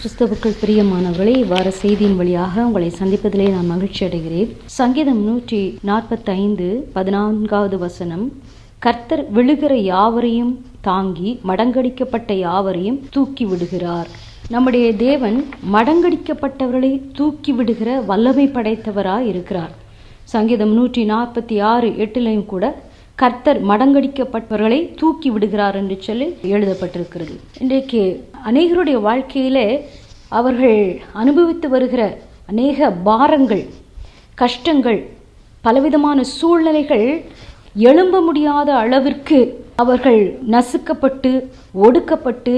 கிறிஸ்தவுக்குள் பிரியமானவர்களே இவ்வாறு செய்தியின் வழியாக உங்களை சந்திப்பதிலே நான் மகிழ்ச்சி அடைகிறேன். சங்கீதம் நூற்றி நாற்பத்தைந்து பதினான்காவது வசனம். கர்த்தர் விழுகிற யாவரையும் தாங்கி மடங்கடிக்கப்பட்ட யாவரையும் தூக்கி விடுகிறார். நம்முடைய தேவன் மடங்கடிக்கப்பட்டவர்களை தூக்கி விடுகிற வல்லமை படைத்தவராய் இருக்கிறார் சங்கீதம் நூற்றி நாற்பத்தி ஆறு எட்டிலையும் கூட கர்த்தர் மடங்கடிக்கப்பட்டவர்களை தூக்கி விடுகிறார் என்று சொல்லி எழுதப்பட்டிருக்கிறது. இன்றைக்கு அநேகருடைய வாழ்க்கையிலே அவர்கள் அனுபவித்து வருகிற அநேக பாரங்கள் கஷ்டங்கள் பலவிதமான சூழ்நிலைகள் எழும்ப முடியாத அளவிற்கு அவர்கள் நசுக்கப்பட்டு ஒடுக்கப்பட்டு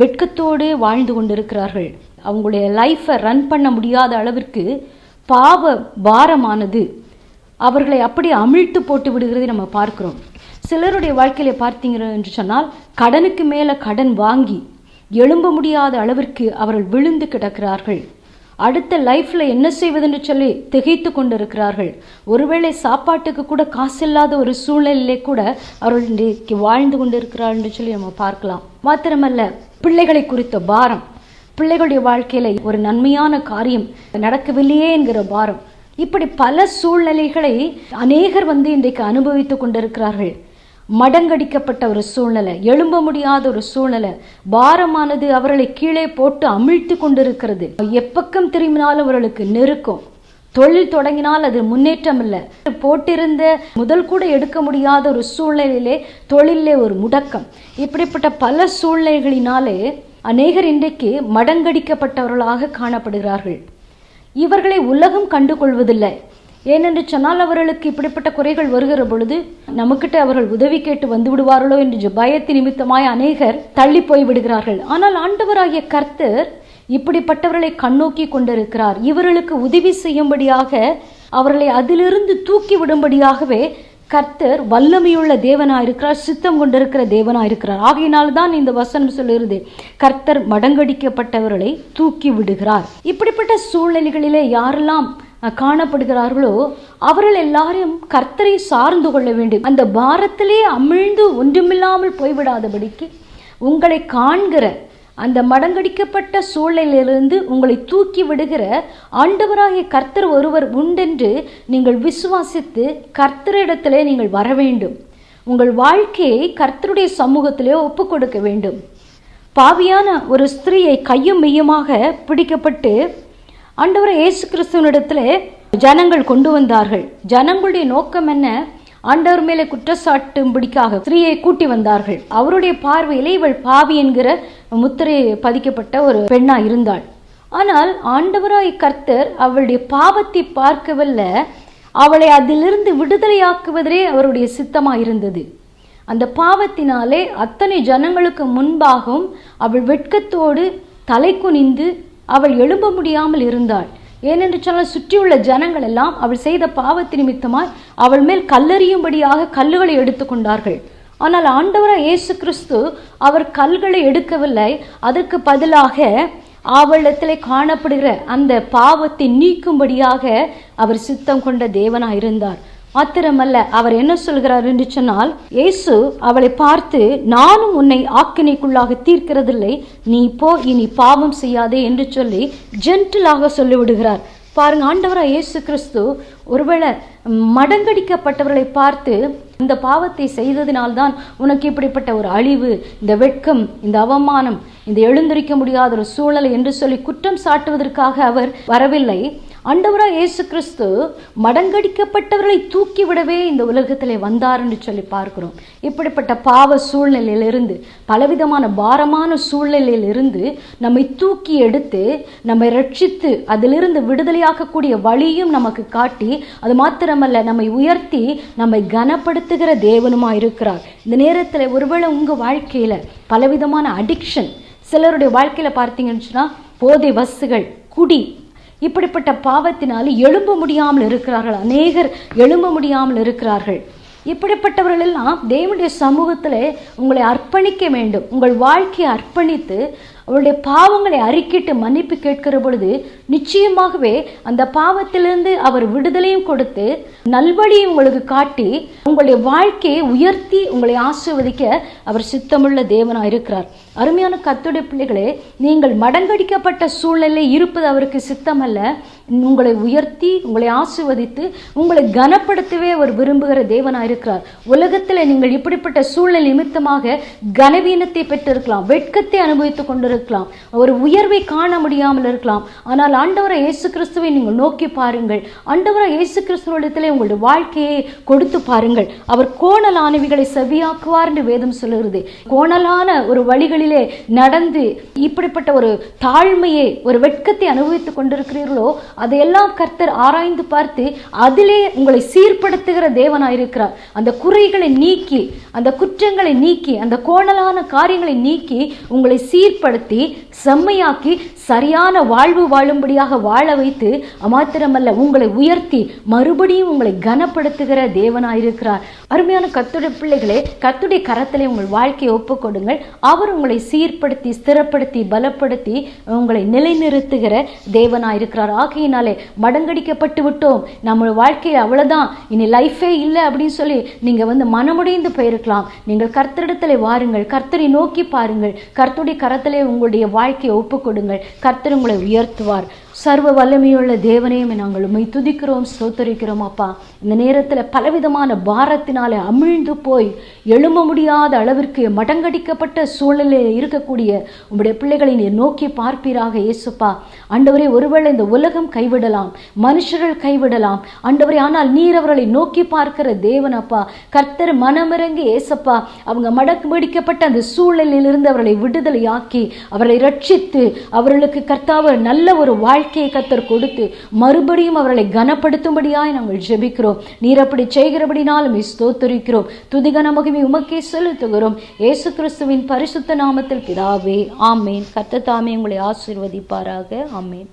வெட்கத்தோடு வாழ்ந்து கொண்டிருக்கிறார்கள். அவங்களுடைய லைஃப்பை ரன் பண்ண முடியாத அளவிற்கு பாவ பாரமானது அவர்களை அப்படி அமிழ்த்து போட்டு விடுகிறதை நம்ம பார்க்கிறோம். சிலருடைய வாழ்க்கையில பார்த்தீங்க என்று சொன்னால் கடனுக்கு மேல கடன் வாங்கி எழும்ப முடியாத அளவிற்கு அவர்கள் விழுந்து கிடக்கிறார்கள். அடுத்த லைஃப்ல என்ன செய்வதென்று சொல்லி திகைத்து கொண்டிருக்கிறார்கள். ஒருவேளை சாப்பாட்டுக்கு கூட காசு இல்லாத ஒரு சூழ்நிலையிலே கூட அவர்கள் இன்றைக்கு வாழ்ந்து கொண்டிருக்கிறார்கள் என்று சொல்லி நம்ம பார்க்கலாம். மாத்திரமல்ல பிள்ளைகளை குறித்த பாரம். பிள்ளைகளுடைய வாழ்க்கையில ஒரு நன்மையான காரியம் நடக்கவில்லையே என்கிற பாரம். இப்படி பல சூழ்நிலைகளை அநேகர் வந்து இன்றைக்கு அனுபவித்துக் கொண்டிருக்கிறார்கள். மடங்கடிக்கப்பட்ட ஒரு சூழ்நிலை எழும்ப முடியாத ஒரு சூழ்நிலை பாரமானது அவர்களை கீழே போட்டு அமிழ்த்து கொண்டிருக்கிறது. எப்பக்கம் திரும்பினாலும் அவர்களுக்கு நெருக்கம். தொழில் தொடங்கினால் அது முன்னேற்றம் இல்லை போட்டிருந்த முதல் கூட எடுக்க முடியாத ஒரு சூழ்நிலையிலே தொழிலே ஒரு முடக்கம். இப்படிப்பட்ட பல சூழ்நிலைகளினாலே அநேகர் இன்றைக்கு மடங்கடிக்கப்பட்டவர்களாக காணப்படுகிறார்கள். இவர்களை உலகம் கண்டு கொள்வதில்லை ஏனென்று சொன்னால் அவர்களுக்கு இப்படிப்பட்ட குறைகள் வருகிற பொழுது நமக்கிட்ட அவர்கள் உதவி கேட்டு வந்து விடுவார்களோ என்று பயத்து நிமித்தமாய் அநேகர் தள்ளி போய் விடுகிறார்கள். ஆனால் ஆண்டவராகிய கர்த்தர் இப்படிப்பட்டவர்களை கண்ணோக்கி கொண்டிருக்கிறார். இவர்களுக்கு உதவி செய்யும்படியாக அவர்களை அதிலிருந்து தூக்கி விடும்படியாகவே கர்த்தர் வல்லமையுள்ள தேவனாயிருக்கிறார் சித்தம் கொண்டிருக்கிற தேவனாக இருக்கிறார் ஆகையினால் தான் இந்த வசனம் சொல்லுகிறது கர்த்தர் மடங்கடிக்கப்பட்டவர்களை தூக்கி விடுகிறார் இப்படிப்பட்ட சூழ்நிலைகளிலே யாரெல்லாம் காணப்படுகிறார்களோ அவர்கள் எல்லாரும் கர்த்தரை சார்ந்து கொள்ள வேண்டும். அந்த பாரத்திலே அமிழ்ந்து ஒன்றுமில்லாமல் போய்விடாதபடிக்கு உங்களை காண்கிற அந்த மடங்கடிக்கப்பட்ட சூழ்நிலையிலிருந்து உங்களை தூக்கி விடுகிற ஆண்டவராகிய கர்த்தர் ஒருவர் உண்டென்று நீங்கள் விசுவாசித்து கர்த்தரிடத்திலே நீங்கள் வர வேண்டும். உங்கள் வாழ்க்கையை கர்த்தருடைய சமூகத்திலே ஒப்பு கொடுக்க வேண்டும். பாவியான ஒரு ஸ்திரீயை கையும் மெய்யுமாக பிடிக்கப்பட்டு ஆண்டவரை இயேசு கிறிஸ்துவனிடத்தில் ஜனங்கள் கொண்டு வந்தார்கள். ஜனங்களுடைய நோக்கம் என்ன? ஆண்டவர் மேலே குற்றச்சாட்டும்படிக்காக ஸ்திரீயை கூட்டி வந்தார்கள். அவருடைய பார்வையிலே இவள் பாவி என்கிற முத்திரை பதிக்கப்பட்ட ஒரு பெண்ணா இருந்தாள். ஆனால் ஆண்டவராய் கர்த்தர் அவளுடைய பாவத்தை பார்க்கவில்லை அவளை அதிலிருந்து விடுதலையாக்குவதே அவருடைய சித்தமா இருந்தது. அந்த பாவத்தினாலே அத்தனை ஜனங்களுக்கு முன்பாகவும் அவள் வெட்கத்தோடு தலை குனிந்து அவள் எழும்ப முடியாமல் இருந்தாள். ஏனென்று சொன்னால் சுற்றியுள்ள ஜனங்கள் எல்லாம் அவள் செய்த பாவத்து நிமித்தமாய் அவள் மேல் கல்லறியும்படியாக கல்லுகளை எடுத்துக்கொண்டார்கள். ஆனால் ஆண்டவராக இயேசு கிறிஸ்து அவர் கல்களை எடுக்கவில்லை. அதற்கு பதிலாக ஆவலத்தில் காணப்படுகிற அந்த பாவத்தை நீக்கும்படியாக அவர் சித்தம் கொண்ட தேவனாக இருந்தார். மாத்திரமல்ல அவர் என்ன சொல்கிறார் என்று சொன்னால் இயேசு அவளை பார்த்து நானும் உன்னை ஆக்கினைக்குள்ளாக தீர்க்கிறதில்லை. நீ போ இனி பாவம் செய்யாதே என்று சொல்லி ஜென்டிலாக சொல்லிவிடுகிறார். பாருங்க ஆண்டவரா இயேசு கிறிஸ்து ஒருவேளை மடங்கடிக்கப்பட்டவர்களை பார்த்து இந்த பாவத்தை செய்ததினால்தான் உனக்கு இப்படிப்பட்ட ஒரு அழிவு இந்த வெட்கம் இந்த அவமானம் இந்த எழுந்திருக்க முடியாத ஒரு சூழல் என்று சொல்லி குற்றம் சாட்டுவதற்காக அவர் வரவில்லை. ஆண்டவராக இயேசு கிறிஸ்து மடங்கடிக்கப்பட்டவர்களை தூக்கி விடவே இந்த உலகத்தில் வந்தாருன்னு சொல்லி பார்க்கிறோம். இப்படிப்பட்ட பாவ சூழ்நிலையிலிருந்து பலவிதமான பாரமான சூழ்நிலையிலிருந்து நம்மை தூக்கி எடுத்து நம்மை ரட்சித்து அதிலிருந்து விடுதலையாக்கக்கூடிய வழியும் நமக்கு காட்டி அது மாத்திரமல்ல நம்மை உயர்த்தி நம்மை கனப்படுத்துகிற தேவனுமா இருக்கிறார் இந்த நேரத்தில் ஒருவேளை உங்கள் வாழ்க்கையில் பலவிதமான அடிக்ஷன் சிலருடைய வாழ்க்கையில் பார்த்தீங்கன்னு சொன்னால் போதை வசுகள் குடி இப்படிப்பட்ட பாவத்தினால் எழும்ப முடியாமல் இருக்கிறார்கள். அநேகர் எழும்ப முடியாமல் இருக்கிறார்கள். இப்படிப்பட்டவர்கள் எல்லாம் தேவனுடைய சமூகத்தில் உங்களை அர்ப்பணிக்க வேண்டும். உங்கள் வாழ்க்கையை அர்ப்பணித்து அவருடைய பாவங்களை அறிக்கிட்டு மன்னிப்பு கேட்கிற பொழுது நிச்சயமாகவே அந்த பாவத்திலிருந்து அவர் விடுதலையும் கொடுத்து நல்வழியை உங்களுக்கு காட்டி உங்களுடைய வாழ்க்கையை உயர்த்தி உங்களை ஆசிர்வதிக்க அவர் சித்தமுள்ள தேவனாக இருக்கிறார். அருமையான கத்துடைய பிள்ளைகளே நீங்கள் மடங்கடிக்கப்பட்ட சூழ்நிலை இருப்பது அவருக்கு சித்தமல்ல. உங்களை உயர்த்தி உங்களை ஆசிர்வதித்து உங்களை கனப்படுத்தவே அவர் விரும்புகிற தேவனாக இருக்கிறார். உலகத்தில் நீங்கள் இப்படிப்பட்ட சூழ்நிலை நிமித்தமாக கனவீனத்தை பெற்றிருக்கலாம். வெட்கத்தை அனுபவித்துக் கொண்டு இருக்கலாம். ஒரு உயர்வை காண முடியாமல் இருக்கலாம். ஆனால் ஆண்டவரை இயேசு கிறிஸ்துவை நீங்கள் நோக்கி பாருங்கள். ஆண்டவரை இயேசு கிறிஸ்துவத்தில் உங்களுடைய வாழ்க்கையை கொடுத்து பாருங்கள். அவர் கோணலானவிகளை செவியாக்குவார் என்று வேதம் சொல்லுகிறது. கோணலான ஒரு வழிகளிலே நடந்து இப்படிப்பட்ட ஒரு தாழ்மையை ஒரு வெட்கத்தை அனுபவித்துக் கொண்டிருக்கிறீர்களோ அதையெல்லாம் கர்த்தர் ஆராய்ந்து பார்த்து அதிலே உங்களை சீர்படுத்துகிற தேவனாயிருக்கிறார். அந்த குறைகளை நீக்கி அந்த குற்றங்களை நீக்கி அந்த கோணலான காரியங்களை நீக்கி உங்களை சீர்படுத்த செம்மையாக்கி சரியான வாழ்வு வாழும்படியாக வாழ வைத்து மாத்திரமல்ல உங்களை உயர்த்தி மறுபடியும் உங்களை கனப்படுத்துகிற தேவனாயிருக்கிறார். அருமையான கத்துடைய பிள்ளைகளே கத்துடைய கரத்திலே உங்கள் வாழ்க்கையை ஒப்புக்கொடுங்கள். அவர் உங்களை சீர்படுத்தி ஸ்திரப்படுத்தி பலப்படுத்தி உங்களை நிலைநிறுத்துகிற தேவனாயிருக்கிறார். ஆகையினாலே மடங்கடிக்கப்பட்டு விட்டோம். நம்ம வாழ்க்கையில் அவ்வளோதான் இனி லைஃபே இல்லை அப்படின்னு சொல்லி நீங்கள் வந்து மனமுடைந்து போயிருக்கலாம். நீங்கள் கர்த்தரிடத்திலே வாருங்கள். கர்த்தரை நோக்கி பாருங்கள். கர்த்தருடைய கரத்திலே உங்களுடைய வாழ்க்கையை ஒப்புக்கொடுங்கள். கர்த்தர் உங்களை உயர்த்துவார். சர்வ வல்லமையுள்ள தேவனையும் நாங்கள் உண்மை துதிக்கிறோம் ஸ்தோத்தரிக்கிறோம் அப்பா. இந்த நேரத்தில் பலவிதமான பாரத்தினாலே அமிழ்ந்து போய் எழும்ப முடியாத அளவிற்கு மடங்கடிக்கப்பட்ட சூழ்நிலையில் இருக்கக்கூடிய உங்களுடைய பிள்ளைகளை நீர் நோக்கி பார்ப்பீராக இயேசுப்பா. அண்டவரே ஒருவேளை இந்த உலகம் கைவிடலாம் மனுஷர்கள் கைவிடலாம் அண்டவரே ஆனால் நீர் அவர்களை நோக்கி பார்க்கிற தேவனப்பா கர்த்தர் மனமிறங்கி ஏசப்பா அவங்க மடக்கு அந்த சூழ்நிலையிலிருந்து அவர்களை விடுதலையாக்கி அவர்களை ரட்சித்து அவர்களுக்கு கர்த்தாவ நல்ல ஒரு வாழ் வாழ்க்கையை கத்தர் கொடுத்து மறுபடியும் அவர்களை கனப்படுத்தும்படியாய் நாங்கள் ஜெபிக்கிறோம். நீர் அப்படி செய்கிறபடினாலும் ஸ்தோத்தரிக்கிறோம். துதிகன மகிமை உமக்கே செலுத்துகிறோம். இயேசு கிறிஸ்துவின் பரிசுத்த நாமத்தில் பிதாவே ஆமேன். கத்த தாமே உங்களை ஆசீர்வதிப்பாராக. ஆமேன்.